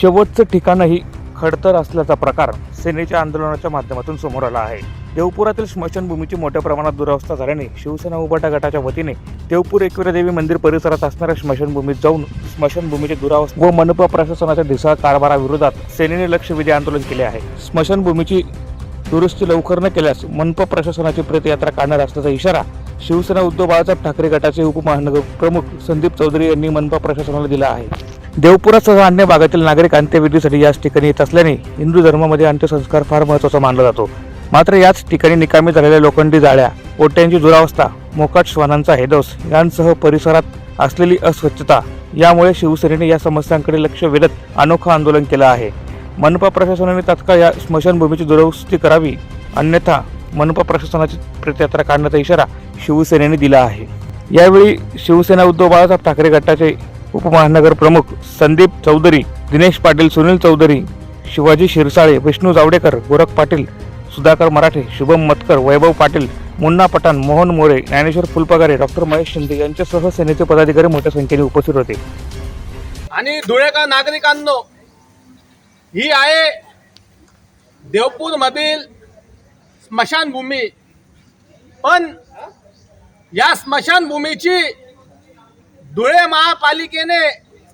शेवटचं ठिकाणही खडतर असल्याचा प्रकार सेनेच्या आंदोलनाच्या माध्यमातून समोर आला आहे. देवपुरातील स्मशानभूमीची मोठ्या प्रमाणात दुरावस्था झाल्याने शिवसेना उभाटा गटाच्या वतीने देवपूर एकविरादेवी मंदिर परिसरात असणाऱ्या स्मशानभूमीत जाऊन स्मशानभूमीची दुरावस्था व मनपा प्रशासनाच्या दिशा कारभाराविरोधात सेनेने लक्षवेधी आंदोलन केले आहे. स्मशानभूमीची दुरुस्ती लवकर न केल्यास मनपा प्रशासनाची प्रतियात्रा काढणार असल्याचा इशारा शिवसेना उद्धव बाळासाहेब ठाकरे गटाचे उपमहानगर प्रमुख संदीप चौधरी यांनी मनपा प्रशासनाला दिला आहे. देवपुरासह अन्य भागातील नागरिक अंत्यविधीसाठी याच ठिकाणी येत असल्याने हिंदू धर्मामध्ये अंत्यसंस्कार फार महत्त्वाचा मानला जातो. मात्र याच ठिकाणी निकामी झालेल्या लोखंडी जाळ्या ओट्यांची दुरावस्था मोकाट श्वानांचा हेदोस यांसह परिसरात असलेली अस्वच्छता यामुळे शिवसेनेने या समस्यांकडे लक्ष वेधत अनोखं आंदोलन केलं आहे. मनपा प्रशासनाने तात्काळ या स्मशानभूमीची दुरुस्ती करावी अन्यथा मनपा प्रशासनाची प्रत्ययात्रा काढण्याचा इशारा शिवसेनेने दिला आहे. यावेळी शिवसेना उद्धव बाळासाहेब ठाकरे गटाचे उपमहानगर प्रमुख संदीप चौधरी दिनेश पाटील सुनील चौधरी शिवाजी शिरसाळे विष्णू जावडेकर गोरख पाटील सुधाकर मराठे शुभम मतकर वैभव पाटील मुन्ना पठाण मोहन मोरे ज्ञानेश्वर फुलपगारे डॉक्टर महेश शिंदे यांच्यासह सेनेचे पदाधिकारी मोठ्या संख्येने उपस्थित होते. आणि धुळेकर नागरिकांनो ही आहे देवपूर मधील स्मशानभूमी. पण या स्मशानभूमीची धुळे महापालिकेने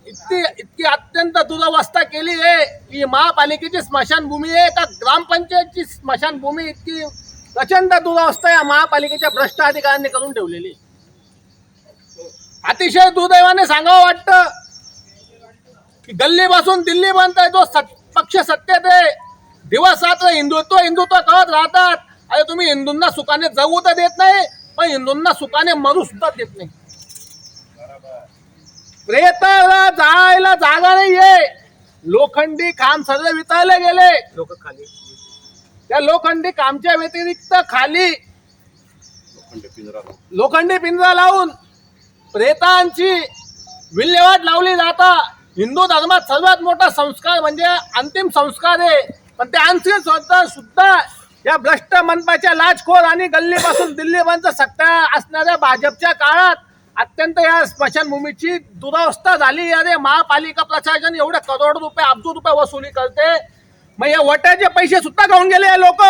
इतकी इतकी अत्यंत दुरवस्था केली आहे की महापालिकेची स्मशानभूमी आहे. का ग्रामपंचायतची स्मशानभूमी इतकी प्रचंड दुरवस्था या महापालिकेच्या भ्रष्ट अधिकाऱ्यांनी करून ठेवलेली अतिशय दुर्दैवाने सांगावं वाटतं की गल्लीपासून दिल्ली बनताय जो सत, पक्ष सत्तेत आहे दिवस रात्र हिंदुत्व हिंदुत्व करत राहतात. अरे तुम्ही हिंदूंना सुखाने जगू तर देत नाही पण हिंदूंना सुखाने मरू सुद्धा देत नाही. प्रेताला जायला जागा नाहीये. लोखंडी खांब सगळे वितळले गेले. लोक खाली. त्या लोखंडी खांबच्या व्यतिरिक्त खाली लोखंडी पिंजरा लावून. प्रेतांची विल्हेवाट लावली जाता. हिंदू धर्मात सर्वात मोठा संस्कार म्हणजे अंतिम संस्कार आहे. पण ते अंतिम संस्कार सुद्धा या भ्रष्ट मनपाच्या लाचखोर आणि गल्लीपासून दिल्लीपर्यंत सत्ता असणाऱ्या भाजपच्या काळात अत्यंत या स्मशानभूमीची दुरावस्था झाली. अरे महापालिका प्रशासन एवढे करोड रुपये अब्ज रुपये वसुली करते. मग या वट्याचे पैसे सुद्धा घेऊन गेले लोक.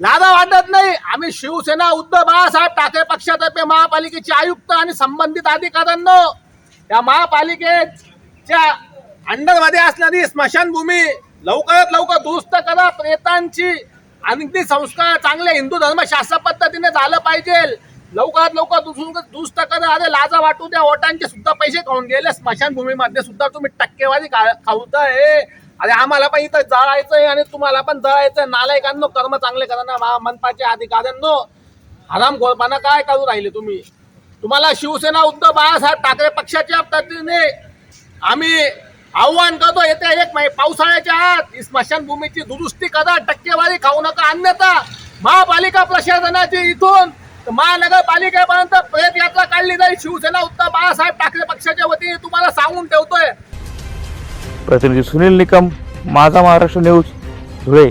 लादा वाटत नाही. आम्ही शिवसेना उद्धव बाळासाहेब ठाकरे पक्षातर्फे महापालिकेचे आयुक्त आणि संबंधित अधिकाऱ्यांनो या महापालिकेच्या अंडरमध्ये असणारी स्मशानभूमी लवकरात लवकर दुरुस्त करा. प्रेतांची आणि संस्कार चांगले हिंदू धर्मशास्त्र पद्धतीने झालं पाहिजे. लवकरात लवकर दुरुस्त दुरुस्त करा अरे लाजा वाटू द्या. ओटांचे सुद्धा पैसे खाऊन गेले. स्मशानभूमीमध्ये सुद्धा तुम्ही टक्केवारी खाऊताय. अरे आम्हाला पण इथं जळायचंय आणि तुम्हाला पण जळायचंय. नालायकांनो कर्म चांगले करा ना मनपाचे अधिकाऱ्यांनो. हरामखोरपणा काय करू राहिले तुम्ही? तुम्हाला शिवसेना उद्धव बाळासाहेब ठाकरे पक्षाच्या पद्धतीने आम्ही आव्हान करतो येत्या एक पावसाळ्याच्या आत. ही स्मशानभूमीची दुरुस्ती करा. टक्केवारी खाऊ नका. अन्यथा महापालिका प्रशासनाची इथून महानगरपालिकेपर्यंत प्रेत यात्रा काढली जाईल. शिवसेना उत्तर बाळासाहेब ठाकरे पक्षाच्या वतीने तुम्हाला सांगून ठेवतोय. प्रतिनिधी सुनील निकम माझा महाराष्ट्र न्यूज धुळे.